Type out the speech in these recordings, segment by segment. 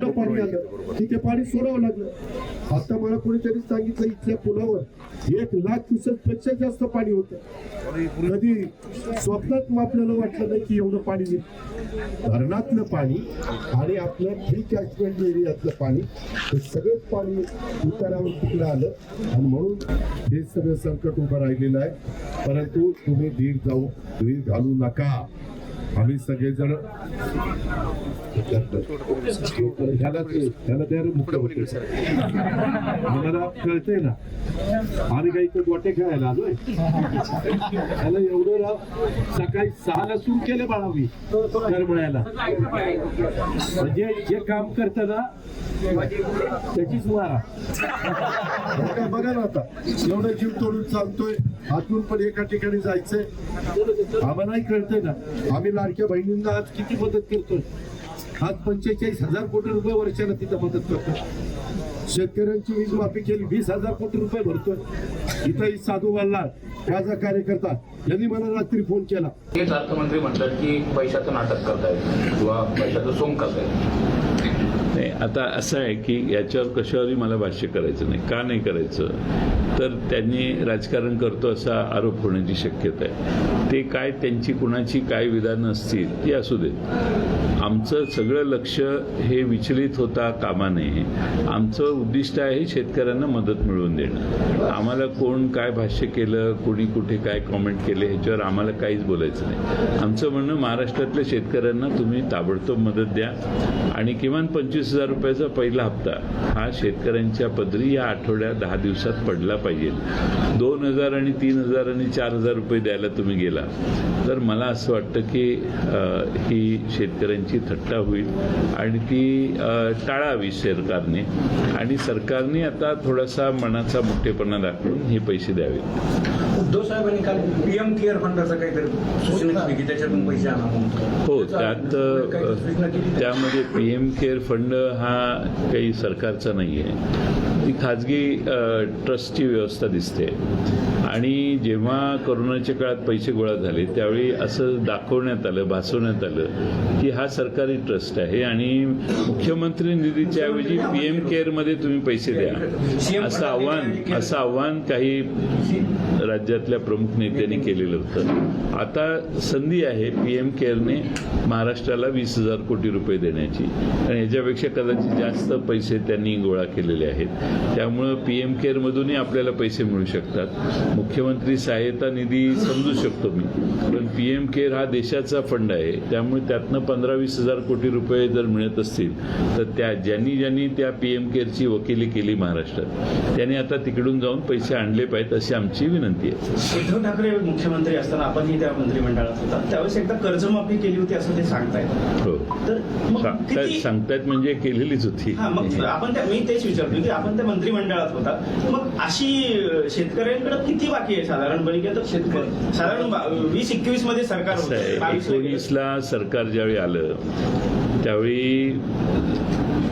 पाणी आलं. की ते पाणी सोडावं लागलं. आता मला कोणीतरी सांगितलं इथल्या पुलावर एक लाख क्युसेकपेक्षा जास्त पाणी होतं. कधी स्वप्नात आपल्याला वाटलं नाही की एवढं पाणी येईल. धरणातलं पाणी आणि आपलं फ्री कॅचमेंट एरियातलं पाणी हे सगळंच पाणी उतारावर तिकडं आलं. आणि म्हणून हे सगळं संकट उभं राहिलेलं आहे. परंतु तुम्ही धीर जाऊ धीर घालू नका. आम्ही सगळेजण त्याला ते- त्याला त्या मुख्यमंत्री मला कळतंय ना. आम्ही काही इथं गोटे खेळायला आलोय. त्याला एवढं राव सकाळी सहाला सुरू केलं बाळा मी करमळ्याला. म्हणजे जे काम करतं ना त्याचीच मारा बघा बघा ना आता एवढं जीव तोडून चालतोय. आतून पण एका ठिकाणी जायचंय. आम्हालाही कळतंय ना. आम्ही लाडक्या बहिणींना आज किती मदत करतोय? आज पंचेचाळीस हजार कोटी रुपये वर्षाला तिथं मदत करतोय. शेतकऱ्यांची वीज माफी केली वीस हजार कोटी रुपये भरतोय. इथं साधू वाल्ला माझा कार्यकर्ता यांनी मला रात्री फोन केला. अर्थमंत्री म्हणतात की पैशाचं नाटक करतायत किंवा पैशाचं सोंग करतायत. आता असं आहे की याच्यावर कशावरही मला भाष्य करायचं नाही. का नाही करायचं? तर त्यांनी राजकारण करतो असा आरोप होण्याची शक्यता आहे. ते काय त्यांची कुणाची काय विधानं असतील ती असू देत. आमचं सगळं लक्ष हे विचलित होता कामा नये. आमचं उद्दिष्ट आहे शेतकऱ्यांना मदत मिळवून देणं. आम्हाला कोण काय भाष्य केलं कोणी कुठे काय कॉमेंट केले ह्याच्यावर आम्हाला काहीच बोलायचं नाही. आमचं म्हणणं महाराष्ट्रातल्या शेतकऱ्यांना तुम्ही ताबडतोब मदत द्या. आणि किमान पंचवीस हजार रुपयाचा पहिला हप्ता. हा शेतकऱ्यांच्या पदरी या आठवड्यात दहा दिवसात पडला पाहिजे. दोन हजार आणि तीन हजार आणि चार हजार रुपये द्यायला तुम्ही गेला. तर मला असं वाटतं की ही शेतकऱ्यांची थट्टा होईल आणि ती टाळावी सरकारने. आणि सरकारने आता थोडासा मनाचा मोठेपणा दाखवून हे पैसे द्यावे. उद्धव साहेबांनी काल पीएम केअर फंडाचं काहीतरी सूचना केली की त्याच्यातून पैसे आणा म्हणून. हो त्यात त्यामध्ये पी एम केअर फंड हा काही सरकारचा नाही आहे ती खाजगी ट्रस्टची व्यवस्था दिसते. आणि जेव्हा कोरोनाच्या काळात पैसे गोळा झाले त्यावेळी असं दाखवण्यात आलं भासवण्यात आलं की हा सरकारी ट्रस्ट आहे आणि मुख्यमंत्री निधीच्या ऐवजी पी एम केअरमध्ये तुम्ही पैसे द्या. असं आव्हान असं आव्हान काही राज्यातल्या प्रमुख नेत्यांनी केलेलं होतं. आता संधी आहे पी एम केअरने महाराष्ट्राला वीस हजार कोटी रुपये देण्याची. आणि याच्यापेक्षा कदाचित जास्त पैसे त्यांनी गोळा केलेले आहेत. त्यामुळं पी एम केअरमधूनही आपल्याला पैसे मिळू शकतात. मुख्यमंत्री सहाय्यता निधी समजू शकतो मी. पण पी एम केअर हा देशाचा फंड आहे. त्यामुळे त्यातनं पंधरा वीस हजार कोटी रुपये जर मिळत असतील तर त्या ज्यांनी ज्यांनी त्या पी एम केअरची वकिली केली महाराष्ट्रात त्यांनी आता तिकडून जाऊन पैसे आणले पाहिजेत अशी आमची विनंती आहे. उद्धव ठाकरे मुख्यमंत्री असताना आपणही त्या मंत्रिमंडळात होता. त्यावेळेस एकदा कर्जमाफी केली होती असं ते सांगतायत. हो. तर सांगतायत म्हणजे केलेलीच होती. हा मग आपण त्या मी तेच विचारतो की आपण त्या मंत्रिमंडळात होता. मग अशी शेतकऱ्यांकडे किती बाकी आहे साधारणपणे? की आता शेतकरी साधारण बा- वीस एकवीसमध्ये सरकार असं आहे होतं बावीस ला गेलं. एकोणीसला सरकार ज्यावेळी आलं त्यावेळी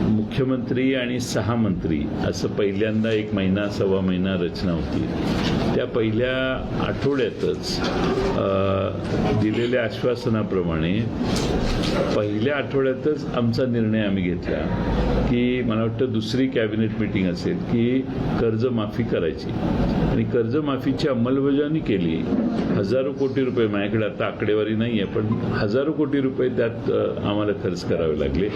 मुख्यमंत्री आणि सहा मंत्री असं पहिल्यांदा एक महिना सव्वा महिना रचना होती. त्या पहिल्या आठवड्यातच अ, दिलेल्या आश्वासनाप्रमाणे पहिल्या आठवड्यातच आमचा निर्णय आम्ही घेतला की मला वाटतं दुसरी कॅबिनेट मिटिंग असेल की कर्जमाफी करायची. आणि कर्जमाफीची अंमलबजावणी केली. हजारो कोटी रुपये माझ्याकडे आता आकडेवारी नाही आहे पण हजारो कोटी रुपये त्यात आम्हाला खर्च करावे लागले.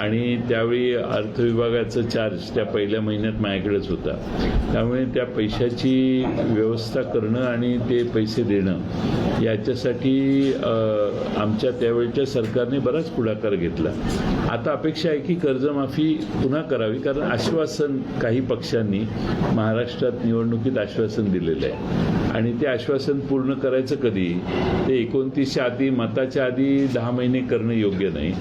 आणि त्यावेळी अर्थ विभागाचा चार्ज त्या पहिल्या महिन्यात माझ्याकडेच होता. त्यामुळे त्या पैशाची व्यवस्था करणं आणि ते पैसे देणं याच्यासाठी आमच्या त्यावेळच्या सरकारने बराच पुढाकार घेतला. आता अपेक्षा आहे की कर्जमाफी पुन्हा करावी कारण आश्वासन काही पक्षांनी महाराष्ट्रात निवडणुकीत आश्वासन दिलेलं आहे. आणि ते आश्वासन पूर्ण करायचं कधी? ते एकोणतीसच्या आधी मताच्या आधी दहा महिने करणं योग्य नाही.